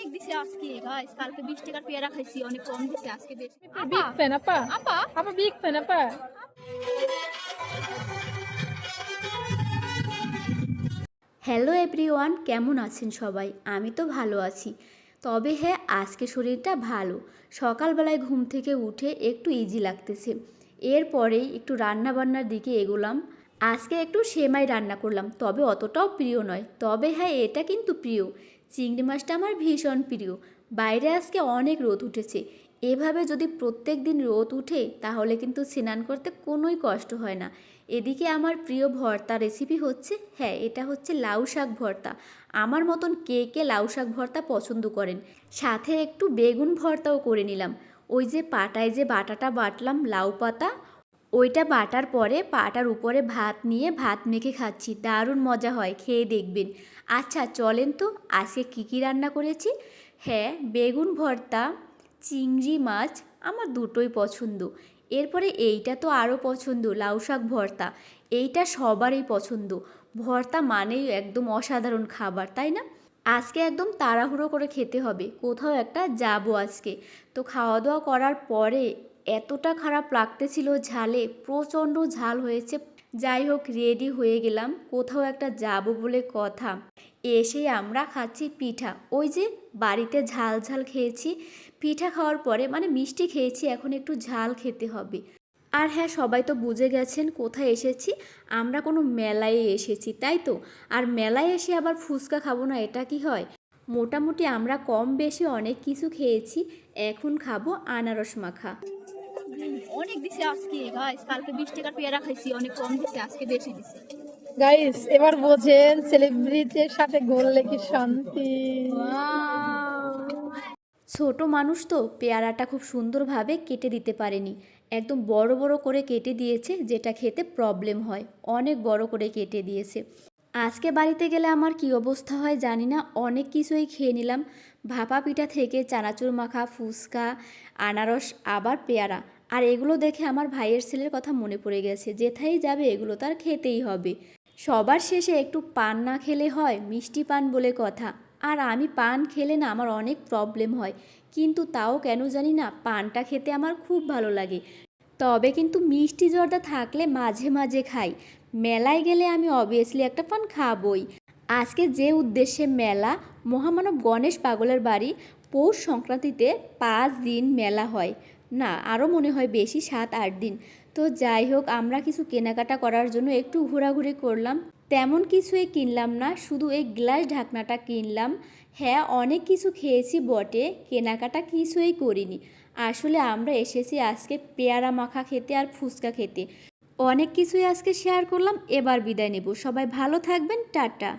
অনেক দিছে আজকে গাইস কালকে 20 টাকার পেয়ারা খাইছি অনেক কম দিছে আজকে বেশি। বিগ ফ্যান আপা। আপা। আপা বিগ ফ্যান আপা। হ্যালো এভরিওয়ান কেমন আছেন সবাই? আমি তো ভালো আছি। তবে হ্যাঁ আজকে শরীরটা ভালো। সকালবেলায় ঘুম থেকে উঠে একটু ইজি লাগতেছে। এরপরেই একটু রান্না বান্নার দিকে এগোলাম। আজকে একটু সেমাই রান্না করলাম তবে অতটাও প্রিয় নয়। তবে হ্যাঁ এটা কিন্তু প্রিয়। চিংড়ি মাছটা আমার ভীষণ প্রিয়। বাইরে আজকে অনেক রোদ উঠেছে। এভাবে যদি প্রত্যেক দিন রোদ উঠে, তাহলে কিন্তু স্নান করতে কোনোই কষ্ট হয় না। এদিকে আমার প্রিয় ভর্তা রেসিপি হচ্ছে হ্যাঁ এটা হচ্ছে লাউ শাক ভর্তা। আমার মতন কে কে লাউ শাক ভর্তা পছন্দ করেন, সাথে একটু বেগুন ভর্তাও করে নিলাম। ওই যে পাটায় যে বাটাটা বাটলাম, লাউ পাতা ওইটা বাটার পরে পাটার উপরে ভাত নিয়ে ভাত মেখে খাচ্ছি, দারুণ মজা হয়, খেয়ে দেখবেন। আচ্ছা চলেন তো, আজকে কী কী রান্না করেছি? হ্যাঁ বেগুন ভর্তা, চিংড়ি মাছ, আমার দুটোই পছন্দ। এরপরে এইটা তো আরও পছন্দ, লাউ শাক ভর্তা। এইটা সবারই পছন্দ। ভর্তা মানেই একদম অসাধারণ খাবার, তাই না? আজকে একদম তাড়াহুড়ো করে খেতে হবে, কোথাও একটা যাব আজকে। তো খাওয়া দাওয়া করার পরে এতটা খারাপ লাগতেছিল ঝালে, প্রচণ্ড ঝাল হয়েছে। যাই হোক রেডি হয়ে গেলাম। কোথাও একটা যাব বলে কথা। এসেই আমরা খাচ্ছি পিঠা। ওই যে বাড়িতে ঝাল ঝাল খেয়েছি। পিঠা খাওয়ার পরে মানে মিষ্টি খেয়েছি, এখন একটু ঝাল খেতে হবে। আর হ্যাঁ সবাই তো বুঝে গেছেন কোথায় এসেছি। আমরা কোনো মেলায় এসেছি, তাই তো? আর মেলায় এসে আবার ফুচকা খাব না, এটা কি হয়? মোটামুটি আমরা কম বেশি অনেক কিছু খেয়েছি। এখন খাব আনারস মাখা। অনেক দিছে আজকে গাইস কালকে 20 টাকার পেয়ারা খাইছি অনেক কম দিছে আজকে বেশি দিছে। গাইস এবার বোঝেন সেলিব্রিটির সাথে ঘুরলে কি শান্তি? ছোট মানুষ তো পেয়ারাটা খুব সুন্দরভাবে কেটে দিতে পারেনি। একদম বড় বড় করে কেটে দিয়েছে যেটা খেতে প্রবলেম হয়। অনেক বড় করে কেটে দিয়েছে। আজকে বাড়িতে গেলে আমার কি অবস্থা হয় জানি না অনেক কিছুই খেয়ে নিলাম। ভাপা পিঠা থেকে চানাচুর মাখা ফুচকা আনারস আবার পেয়ারা। আর এগুলো দেখে আমার ভাইয়ের ছেলের কথা মনে পড়ে গেছে যেথাই যাবে এগুলো তার খেতেই হবে। সবার শেষে একটু পান না খেলে হয়, মিষ্টি পান বলে কথা। আর আমি পান খেলে না আমার অনেক প্রবলেম হয়, কিন্তু তাও কেন জানি না, পানটা খেতে আমার খুব ভালো লাগে। তবে কিন্তু মিষ্টি জর্দা থাকলে মাঝে মাঝে খাই। মেলায় গেলে আমি অবভিয়াসলি একটা পান খাবই। আজকে যে উদ্দেশ্যে মেলা, মহামানব গণেশ পাগলের বাড়ি, পৌষ সংক্রান্তিতে পাঁচ দিন মেলা হয়। না, আরও মনে হয় বেশি সাত আট দিন। তো যাই হোক, আমরা কিছু কেনাকাটা করার জন্য একটু ঘোরাঘুরি করলাম। তেমন কিছুই কিনলাম না, শুধু এই গ্লাস ঢাকনাটা কিনলাম। হ্যাঁ অনেক কিছু খেয়েছি বটে, কেনাকাটা কিছুই করিনি। আসলে আমরা এসেছি আজকে পেয়ারা মাখা খেতে আর ফুচকা খেতে। অনেক কিছুই আজকে শেয়ার করলাম, এবার বিদায় নেব। সবাই ভালো থাকবেন, টাটা।